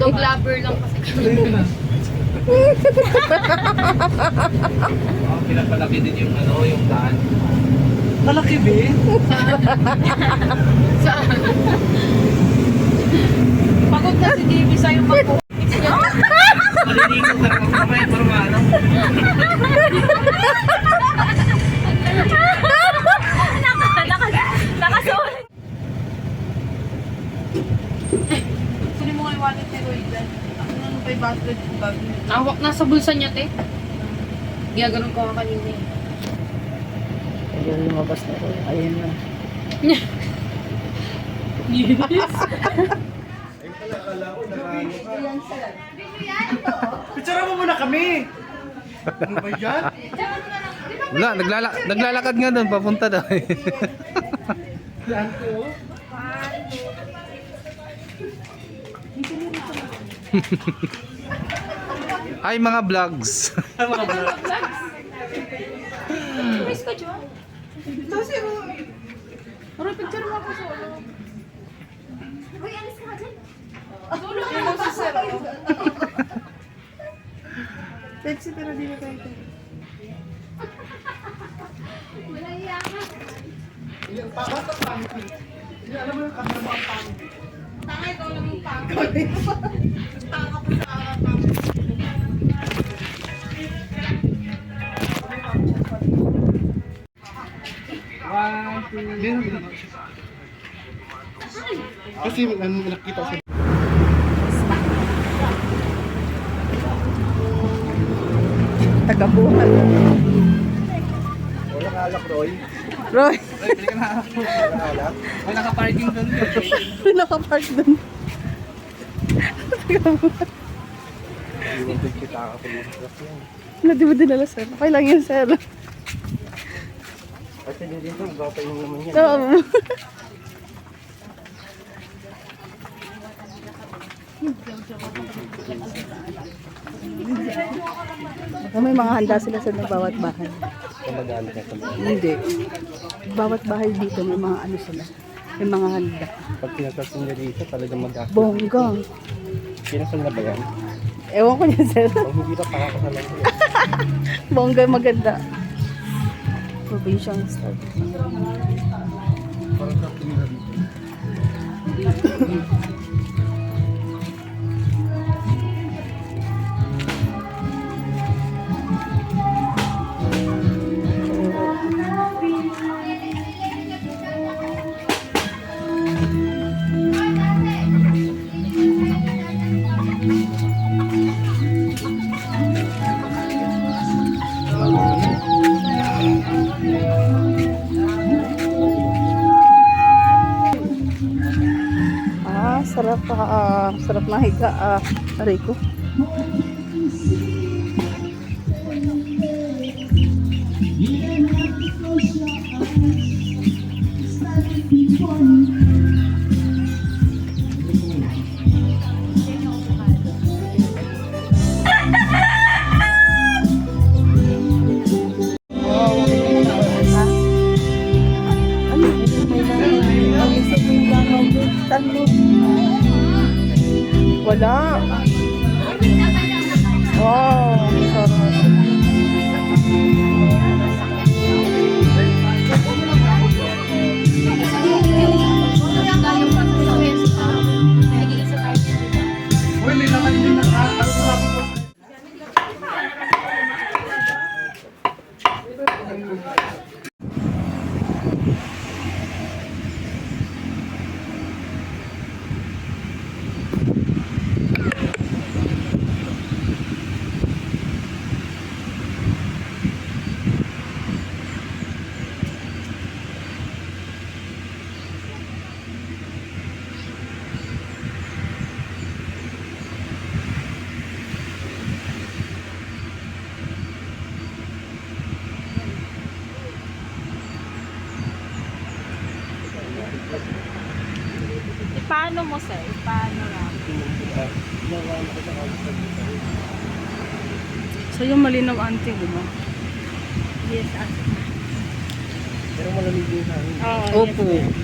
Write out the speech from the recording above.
Dog lover lang kasi. Oh, pinapalaki din yung ano, yung daan. Malaki, be. Saan? Pagod na si Davy sa'yo mag Maliligo ka naman mamaya para maano. Dyan? Ano nang 500 yung bag niya? Nawak na sa bulsa niya, te. Ginaganon ko nga kanina eh. Ayun, lumabas na rin. Ayun na. Picture mo muna kami! Ano ba yan? Wala, naglala naglalakad nga doon, papunta daw. Yan ko. Hi mga vlogs. Mga ba? Miss ko, John. Kasi mo. Parang picture mo ako solo. Solo ka mo sa sir. Pepsi pero di na tayo tayo. Yung pangat ang pangit. Hindi alam mo yung camera mo ang pangit. Tanga ikaw lang yung pangit. Kasi nakita sa Tagabuhan. Wala ka alak, Roy. Roy, Roy, pili ka na alak. Wala ka naka-parking doon. nakapark dun. Iwan din kita mga yan. Na di ba dinala sir? Okay lang yun sir. Kasi din dito, gawin pa yung naman yan. Oo. May mga handa sila sa bawat bahay. Na. Hindi. Bawat bahay dito may mga ano sila. May mga handa. Pag pinagkasin niya dito, talagang mag-anak. Bongga. Pinasal na ba yan? Ewan ko niya sir. Pag hindi pa, pakakasal lang yun. Bongga maganda. Provincial style. Parang sa pinila dito. Sarap ah, sarap mahiga ah, aray ko. Ano? Wala. Paano mo, sir? Paano lang? So, yung malinaw anting, ano? Yes, ate. Pero malamig yung hangin. Oo, oh, Opo. Yes,